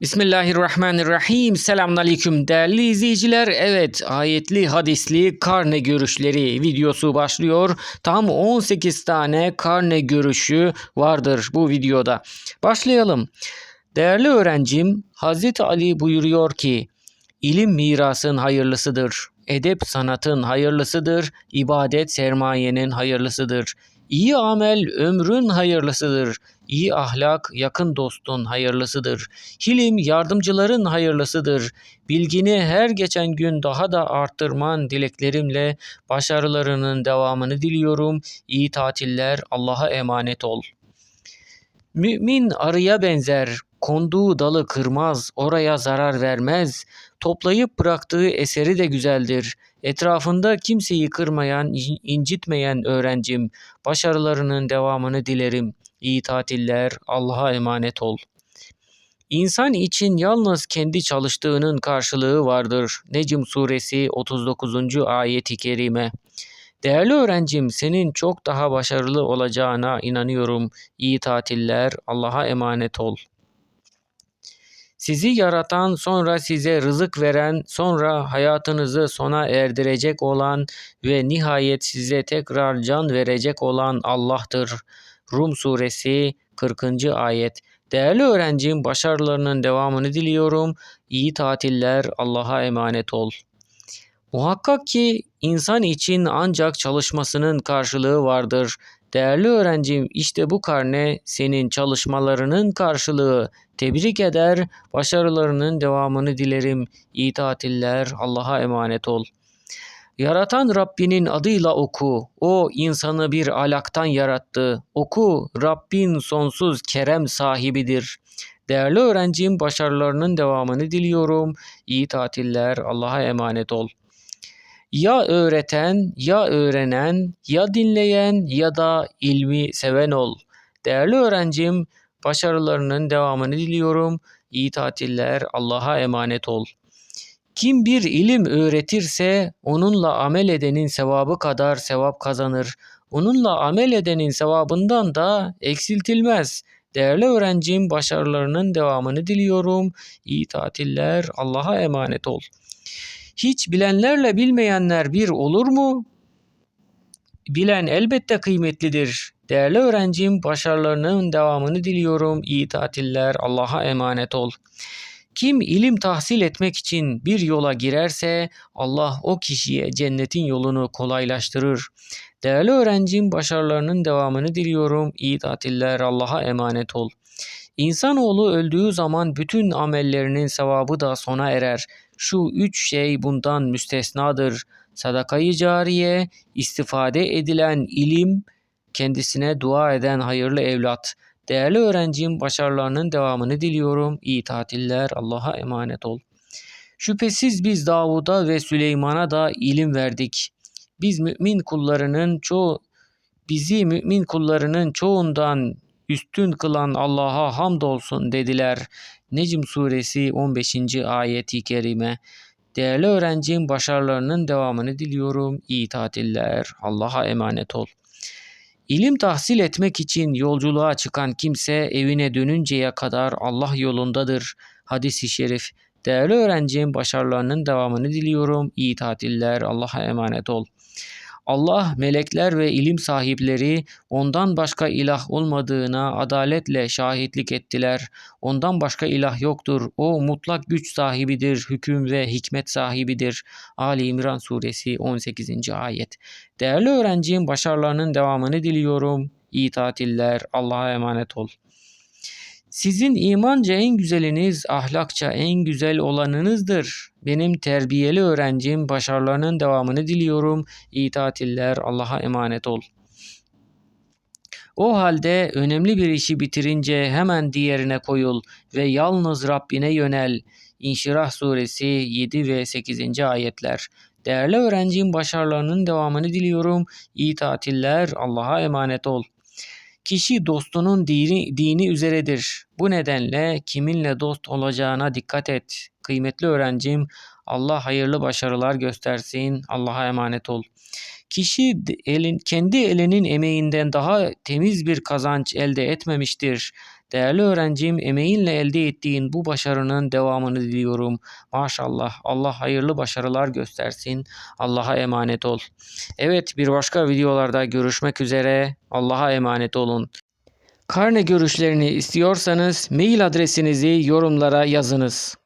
Bismillahirrahmanirrahim. Selamünaleyküm değerli izleyiciler. Evet, ayetli hadisli karne görüşleri videosu başlıyor. Tam 18 tane karne görüşü vardır bu videoda. Başlayalım. Değerli öğrencim, Hazreti Ali buyuruyor ki, ilim mirasın hayırlısıdır. Edep sanatın hayırlısıdır. ibadet sermayenin hayırlısıdır. İyi amel ömrün hayırlısıdır. İyi ahlak yakın dostun hayırlısıdır. Hilim yardımcıların hayırlısıdır. Bilgini her geçen gün daha da arttırman dileklerimle başarılarının devamını diliyorum. İyi tatiller Allah'a emanet ol. Mümin arıya benzer, konduğu dalı kırmaz, oraya zarar vermez. Toplayıp bıraktığı eseri de güzeldir. Etrafında kimseyi kırmayan, incitmeyen öğrencim, başarılarının devamını dilerim. İyi tatiller, Allah'a emanet ol. İnsan için yalnız kendi çalıştığının karşılığı vardır. Necm suresi 39. ayeti kerime. Değerli öğrencim, senin çok daha başarılı olacağına inanıyorum. İyi tatiller, Allah'a emanet ol. Sizi yaratan, sonra size rızık veren, sonra hayatınızı sona erdirecek olan ve nihayet size tekrar can verecek olan Allah'tır. Rum suresi 40. ayet. Değerli öğrencim, başarılarının devamını diliyorum. İyi tatiller, Allah'a emanet ol. Muhakkak ki insan için ancak çalışmasının karşılığı vardır. Değerli öğrencim, işte bu karne senin çalışmalarının karşılığı. Tebrik eder, başarılarının devamını dilerim. İyi tatiller, Allah'a emanet ol. Yaratan Rabbinin adıyla oku. O insanı bir alaktan yarattı. Oku, Rabbin sonsuz kerem sahibidir. Değerli öğrencim, başarılarının devamını diliyorum. İyi tatiller, Allah'a emanet ol. Ya öğreten, ya öğrenen, ya dinleyen ya da ilmi seven ol. Değerli öğrencim, başarılarının devamını diliyorum. İyi tatiller, Allah'a emanet ol. Kim bir ilim öğretirse onunla amel edenin sevabı kadar sevap kazanır. Onunla amel edenin sevabından da eksiltilmez. Değerli öğrencim başarılarının devamını diliyorum. İyi tatiller. Allah'a emanet ol. Hiç bilenlerle bilmeyenler bir olur mu? Bilen elbette kıymetlidir. Değerli öğrencim başarılarının devamını diliyorum. İyi tatiller. Allah'a emanet ol. Kim ilim tahsil etmek için bir yola girerse Allah o kişiye cennetin yolunu kolaylaştırır. Değerli öğrencim başarılarının devamını diliyorum. İyi tatiller Allah'a emanet ol. İnsanoğlu öldüğü zaman bütün amellerinin sevabı da sona erer. Şu üç şey bundan müstesnadır. Sadakayı cariye, istifade edilen ilim, kendisine dua eden hayırlı evlat.'' Değerli öğrencim başarılarının devamını diliyorum. İyi tatiller. Allah'a emanet ol. Şüphesiz biz Davud'a ve Süleyman'a da ilim verdik. Biz mümin kullarının çoğu bizi mümin kullarının çoğundan üstün kılan Allah'a hamdolsun dediler. Necm suresi 15. ayeti kerime. Değerli öğrencim başarılarının devamını diliyorum. İyi tatiller. Allah'a emanet ol. İlim tahsil etmek için yolculuğa çıkan kimse evine dönünceye kadar Allah yolundadır. Hadis-i şerif. Değerli öğrencim başarılarının devamını diliyorum. İyi tatiller. Allah'a emanet ol. Allah, melekler ve ilim sahipleri ondan başka ilah olmadığına adaletle şahitlik ettiler. Ondan başka ilah yoktur. O mutlak güç sahibidir, hüküm ve hikmet sahibidir. Ali İmran suresi 18. ayet. Değerli öğrencim başarılarının devamını diliyorum. İyi tatiller. Allah'a emanet ol. Sizin imanca en güzeliniz, ahlakça en güzel olanınızdır. Benim terbiyeli öğrencim, başarılarının devamını diliyorum. İyi tatiller, Allah'a emanet ol. O halde önemli bir işi bitirince hemen diğerine koyul ve yalnız Rabbine yönel. İnşirah suresi 7 ve 8. ayetler. Değerli öğrencim başarılarının devamını diliyorum. İyi tatiller, Allah'a emanet ol. Kişi dostunun dini, dini üzeredir. Bu nedenle kiminle dost olacağına dikkat et. Kıymetli öğrencim, Allah hayırlı başarılar göstersin. Allah'a emanet ol. Kişi elin, kendi elinin emeğinden daha temiz bir kazanç elde etmemiştir. Değerli öğrencim, emeğinle elde ettiğin bu başarının devamını diliyorum. Maşallah. Allah hayırlı başarılar göstersin. Allah'a emanet ol. Evet, bir başka videolarda görüşmek üzere. Allah'a emanet olun. Karne görüşlerini istiyorsanız mail adresinizi yorumlara yazınız.